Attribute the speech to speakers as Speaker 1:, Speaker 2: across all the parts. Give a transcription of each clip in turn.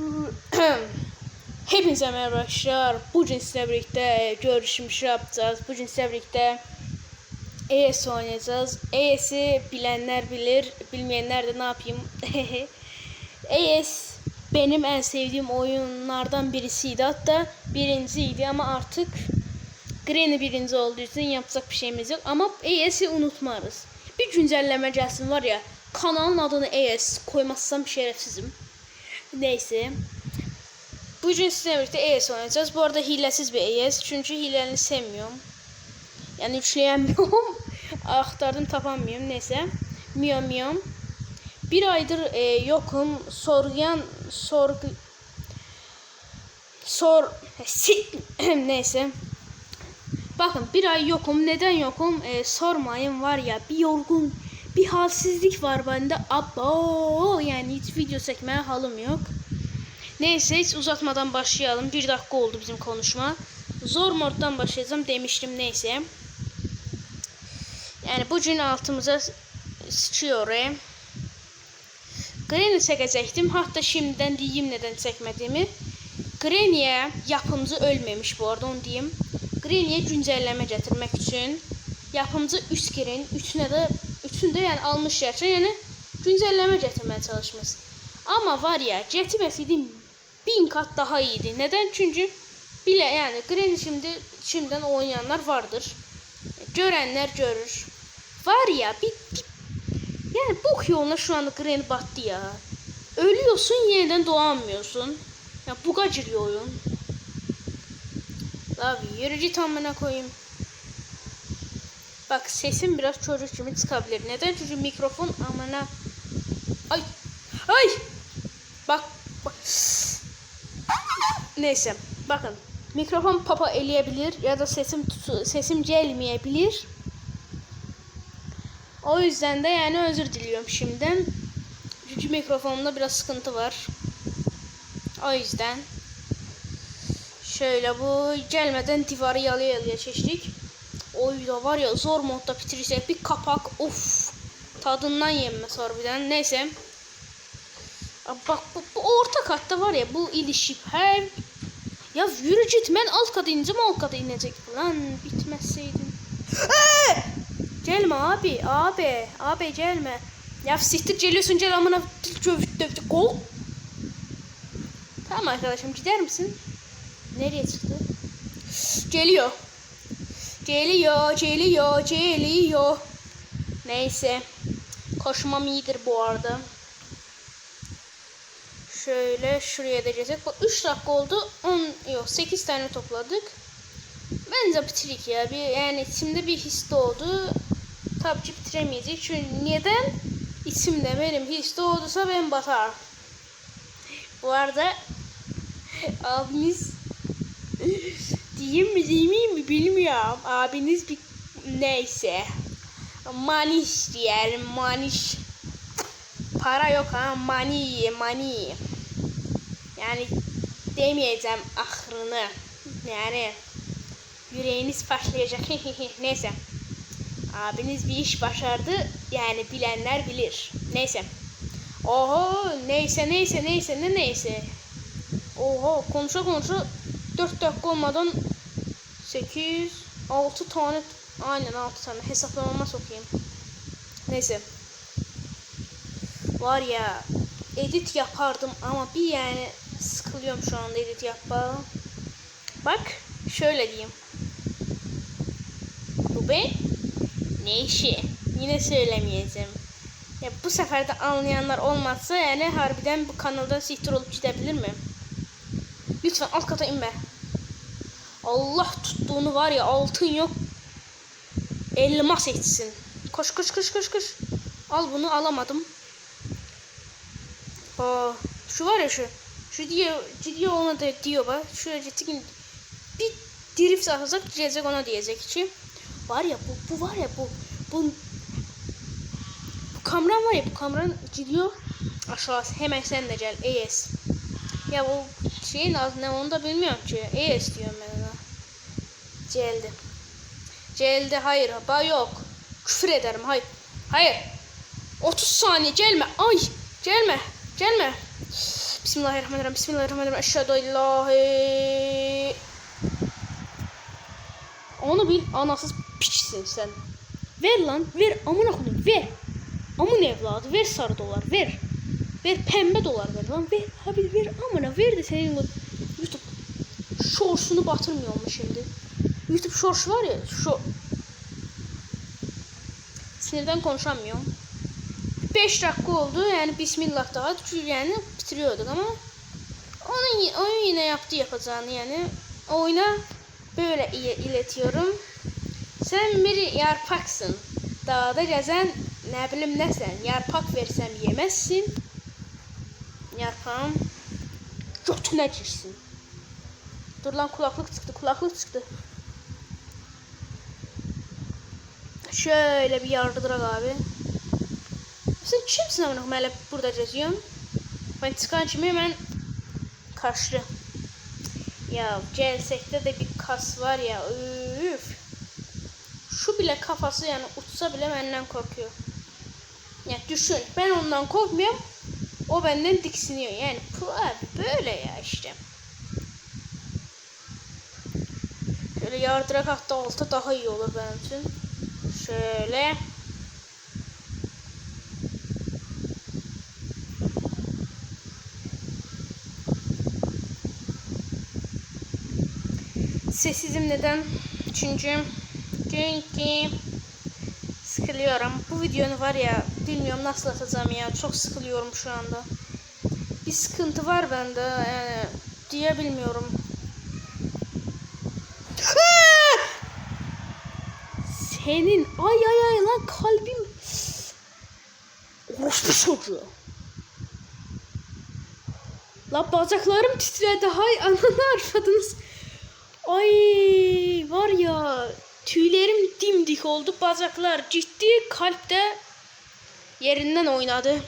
Speaker 1: Hepinize merhaba arkadaşlar. Bugün sizlerle birlikte görüşmüş yapacağız. Bugün sizlerle birlikte ES oynayacağız. ES'i bilenler bilir, bilmeyenler de ne yapayım. ES benim en sevdiğim oyunlardan birisiydi. Hatta birinciydi ama artık Granny birinci olduğu için yapacak bir şeyimiz yok. Ama ES'i unutmarız. Bir güncelleme gelsin var ya, kanalın adını ES koymazsam şerefsizim. Neyse. Bugün sizinle birlikte ES oynayacağız. Bu arada hilesiz bir ES. Çünkü hilelerini sevmiyorum. Yani üçleyemiyorum. Aktardım tapamıyorum. Neyse. Miyo miyo. Bir aydır e, yokum. Sorgan sorgu sor neyse. Bakın bir ay yokum. Neden yokum? E, sormayın var ya bir yorgun bir halsizlik var bende. Abo yani hiç video çekmeye halım yok. Neyse hiç uzatmadan başlayalım. Bir dakika oldu bizim konuşma. Zor moddan başlayacağım demiştim neyse. Yani bugün altımıza sıçıyor. E. Granny çekecektim. Hatta şimdiden diyeyim neden çekmediğimi. Granny'e yapımcı ölmemiş bu arada onu diyeyim. Granny'e güncelleme getirmek için yapımcı 3 girin. Üçüne de üçünde yani almış gerçi yani güncelleme getirmeye çalışması. Ama var ya getirmeseydim bin kat daha iyiydi. Neden? Çünkü bile yani Granny şimdi şimdiden oynayanlar vardır. Görenler görür. Var ya bir, bir yani bok yoluna şu anda Granny battı ya. Ölüyorsun yeniden doğamıyorsun. Ya buga giriyor oyun. Abi yürü git amına koyayım. Bak sesim biraz çocuk gibi çıkabilir. Neden? Çünkü mikrofon amına. Ay. Ay. Bak. bak. Neyse. Bakın. Mikrofon papa eleyebilir ya da sesim tutu, sesim gelmeyebilir. O yüzden de yani özür diliyorum şimdiden. Çünkü mikrofonda biraz sıkıntı var. O yüzden şöyle bu gelmeden divarı yalıya yalıya çeşdik. Oy da var ya zor modda bitirirsek bir kapak of tadından yenmez harbiden. Neyse. Bak bu, bu orta katta var ya bu ilişip her ya yürü git ben alt kata ineceğim alt kata inecek lan bitmezseydin. Ee! Gelme abi abi abi gelme. Ya siktir geliyorsun gel amına kol. Tamam arkadaşım gider misin? Nereye çıktı? Geliyor. Geliyor, geliyor, geliyor. Neyse. Koşmam iyidir bu arada. Şöyle şuraya da gezek. Bak 3 dakika oldu. 10 yok 8 tane topladık. Bence bitirik ya. Bir yani içimde bir his doğdu. Tabii ki bitiremeyecek. Çünkü neden? İçimde benim his doğduysa ben batar. Bu arada abiniz diyeyim mi diyeyim mi bilmiyorum. Abiniz bir neyse. Maniş diyelim maniş. Para yok ha mani mani. Yani demeyeceğim ahrını. Yani yüreğiniz başlayacak. neyse. Abiniz bir iş başardı. Yani bilenler bilir. Neyse. Oho neyse neyse neyse ne neyse. Oho konuşa konuşa 4 dakika olmadan 8 6 tane aynen 6 tane hesaplamama sokayım. Neyse. Var ya edit yapardım ama bir yani sıkılıyorum şu anda edit yapma. Bak şöyle diyeyim. Bu be ne işi? Yine söylemeyeceğim. Ya bu sefer de anlayanlar olmazsa yani harbiden bu kanalda siktir olup gidebilir mi? Lütfen alt kata inme. Allah tuttuğunu var ya altın yok. Elmas etsin. Koş koş koş koş koş. Al bunu alamadım. Aa, şu var ya şu. Şu diye diyor ona da diyor bak. Şöyle ciddi bir drift atacak diyecek ona diyecek ki. Var ya bu, bu var ya bu bu bu kamran var ya bu kamran gidiyor aşağı hemen sen de gel ES. Ya bu şeyin adı ne onu da bilmiyorum ki. ES diyorum ben Geldi. Geldi hayır. Ba yok. Küfür ederim hayır. Hayır. 30 saniye gelme. Ay gelme. Gelme. Bismillahirrahmanirrahim. Bismillahirrahmanirrahim. Eşhedü ilahe- Onu bil anasız piçsin sen. Ver lan ver amına koyayım ver. Amın evladı ver sarı dolar ver. Ver pembe dolar ver lan ver. Abi ver amına ver de senin YouTube şorsunu batırmıyor mu şimdi? YouTube şors var ya şu sinirden konuşamıyorum. 5 dakika oldu yani bismillah daha yani bitiriyorduk ama onun, onun yine yaptı yapacağını yani oyuna böyle iletiyorum. Sen bir yarpaksın. Dağda gezen ne bileyim ne sen. Yarpak versem yemezsin. Yarpağım götüne girsin. Dur lan kulaklık çıktı kulaklık çıktı. Şöyle bir yardırak abi. Sen kimsin amına koyayım hele burada geziyorsun? Ben çıkan kimi hemen kaçtı. Ya gelsekte de bir kas var ya üf. Şu bile kafası yani uçsa bile benden korkuyor. Ya düşün ben ondan korkmuyorum. O benden tiksiniyor. Yani bu abi böyle ya işte. Şöyle yardırak hatta alta daha iyi olur benim için. Şöyle. Sessizim neden? Çünkü çünkü sıkılıyorum. Bu videonu var ya bilmiyorum nasıl atacağım ya. Çok sıkılıyorum şu anda. Bir sıkıntı var bende yani diyebilmiyorum. Senin ay ay ay lan kalbim. Orospu çocuğu. La bacaklarım titredi. Hay ananı arvadınız. Ay var ya tüylerim dimdik oldu. Bacaklar ciddi kalpte yerinden oynadı.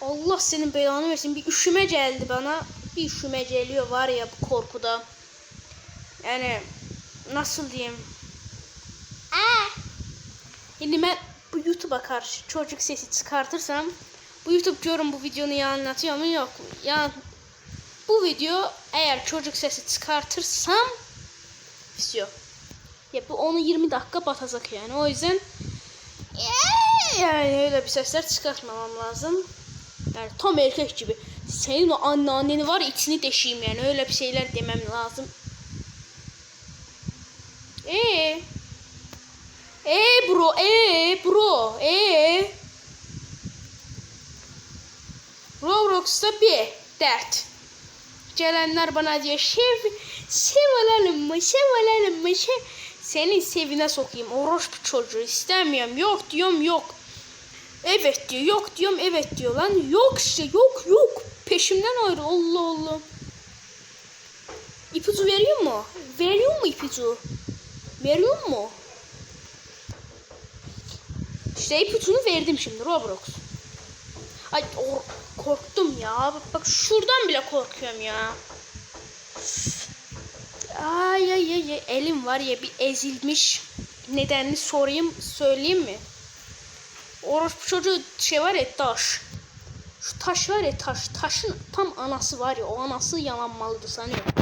Speaker 1: Allah senin belanı versin. Bir üşüme geldi bana. Bir üşüme geliyor var ya bu korkuda. Yani nasıl diyeyim? Şimdi ben bu YouTube'a karşı çocuk sesi çıkartırsam bu YouTube diyorum bu videonu anlatıyor mu yok mu? Ya bu video eğer çocuk sesi çıkartırsam yok. Ya bu onu 20 dakika batacak yani. O yüzden yani öyle bir sesler çıkartmamam lazım. Yani tam erkek gibi. Senin o anneanneni var içini deşeyim yani. Öyle bir şeyler demem lazım. Ee. Ee bro, ee bro, ee. Roblox'ta bir dert. Gelenler bana diyor sev, sev alalım mı, sev alalım mı, sev. Senin sevine sokayım. Orospu çocuğu istemiyorum. Yok diyorum yok. Evet diyor. Yok diyorum evet diyor lan. Yok işte yok yok. Peşimden ayrı Allah Allah. İpucu veriyor mu? Veriyor mu ipucu? Veriyor mu? İşte ipucunu verdim şimdi Roblox. Ay o, korktum ya. Bak, bak şuradan bile korkuyorum ya. Ay ay ay ay. elim var ya bir ezilmiş. Nedenini sorayım söyleyeyim mi? Orospu çocuğu şey var ya taş. Şu taş var ya taş. Taşın tam anası var ya o anası yalanmalıdır sanıyorum.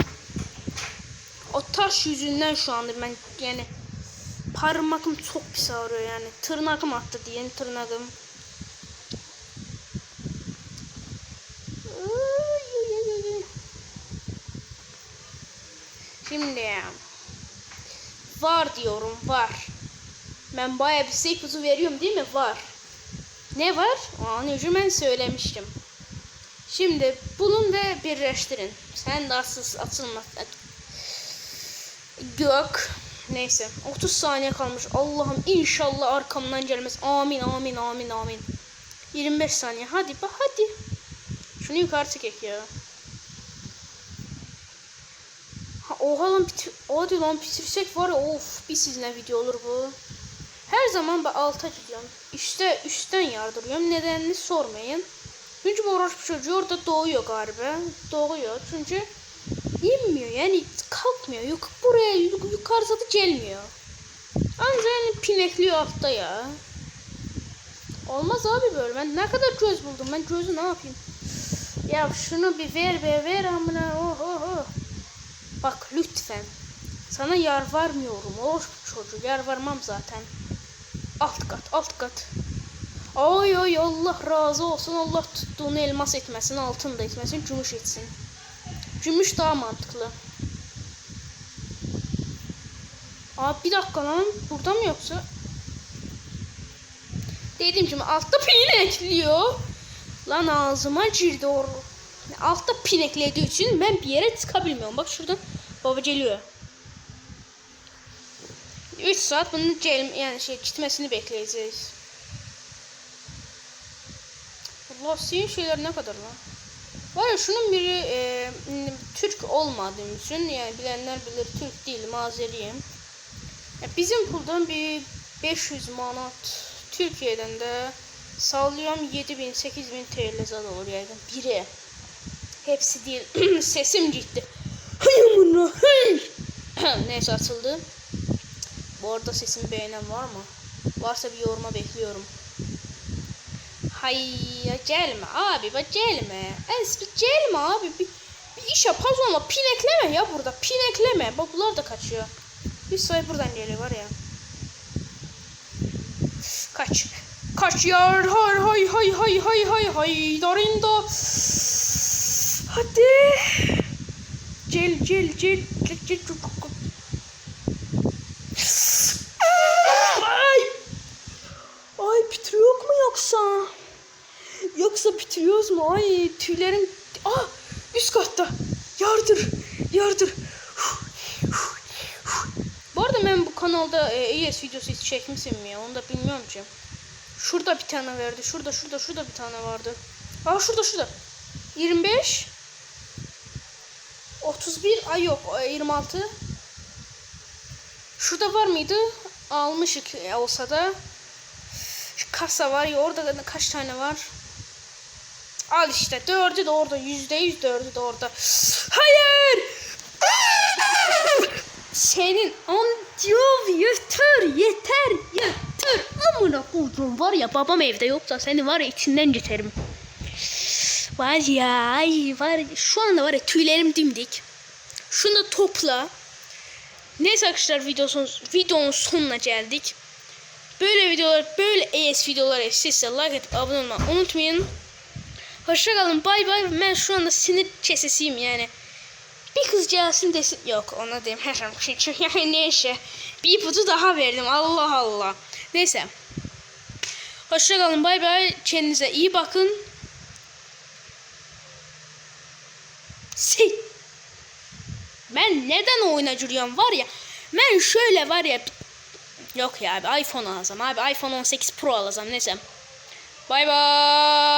Speaker 1: O taş yüzünden şu andır ben yani parmakım çok pis ağrıyor yani. Tırnakım attı diyelim tırnakım. Şimdi var diyorum var. Ben bayağı bir ipucu veriyorum değil mi? Var. Ne var? Onu ben söylemiştim. Şimdi bulun ve birleştirin. Sen de asıl atılma. Gök. Neyse. 30 saniye kalmış. Allah'ım inşallah arkamdan gelmez. Amin amin amin amin. 25 saniye. Hadi bak hadi. Şunu yukarı çekek ya. Ha, oha lan bitir hadi lan bitirsek var ya of bir sizinle video olur bu. Her zaman ben alta gidiyorum. İşte üstten yardırıyorum. Nedenini sormayın. Çünkü bu orospu çocuğu orada doğuyor galiba. Doğuyor. Çünkü yani kalkmıyor. Yuk buraya yuk yukarıda da gelmiyor. Ancak yani pinekliyor altta ya. Olmaz abi böyle. Ben ne kadar göz buldum. Ben gözü ne yapayım? Ya şunu bir ver be ver amına. Oh, oh, oh. Bak lütfen. Sana yalvarmıyorum. O çocuğu yalvarmam zaten. Alt kat alt kat. Oy oy Allah razı olsun. Allah tuttuğunu elmas etmesin, altın da etmesin, gümüş etsin. Gümüş daha mantıklı. Abi bir dakika lan. Burada mı yoksa? Dediğim gibi altta pinekliyor. Lan ağzıma girdi o. Altta pineklediği için ben bir yere çıkabilmiyorum. Bak şuradan baba geliyor. 3 saat bunun gel yani şey gitmesini bekleyeceğiz. Allah senin şeyler ne kadar lan? Var ya şunun biri e, Türk olmadığım için yani bilenler bilir Türk değilim Azeriyim. Bizim buradan bir 500 manat Türkiye'den de sallıyorum 7000 8000 TL zad olur yani biri. Hepsi değil. Sesim gitti. Neyse açıldı. Bu arada sesimi beğenen var mı? Varsa bir yoruma bekliyorum. Hayır gelme abi bak gelme. Ez bir gelme abi. Bir, bir iş yap az olma. Pinekleme ya burada. Pinekleme. Bak bunlar da kaçıyor. Bir buradan geliyor var ya. Kaç. Kaç yar. Hay hay hay hay hay hay hay. Darinda. Hadi. Gel gel gel. Gel gel. gel. Ay. Ay bitiriyor mu yoksa? Yoksa bitiriyoruz mu? Ay tüylerim... Ah üst katta. Yardır. Yardır. Bu arada ben bu kanalda e, ES videosu hiç çekmişim mi ya? Onu da bilmiyorum ki. Şurada bir tane verdi. Şurada şurada şurada bir tane vardı. Aa şurada şurada. 25 31 ay yok e, 26 Şurada var mıydı? Almışık e, olsa da. Şu kasa var ya orada da kaç tane var? Al işte dördü de orada yüzde yüz dördü de orada. Hayır! Senin on diyor yeter yeter yeter amına koydum var ya babam evde yoksa seni var ya içinden geçerim. Var ya ay var ya, şu anda var ya tüylerim dimdik. Şunu topla. Neyse arkadaşlar videonun, videonun sonuna geldik. Böyle videolar, böyle ES videolar sizse like atıp abone olmayı unutmayın. Hoşçakalın bay bay. Ben şu anda sinir kesesiyim yani. Bir kız gelsin desin. Yok ona şey için. Yani neyse. Bir ipucu daha verdim. Allah Allah. Neyse. Hoşçakalın bay bay. Kendinize iyi bakın. Şey. Ben neden oyuna giriyorum var ya. Ben şöyle var ya. Yok ya abi iPhone alacağım abi. iPhone 18 Pro alacağım neyse. Bay bay.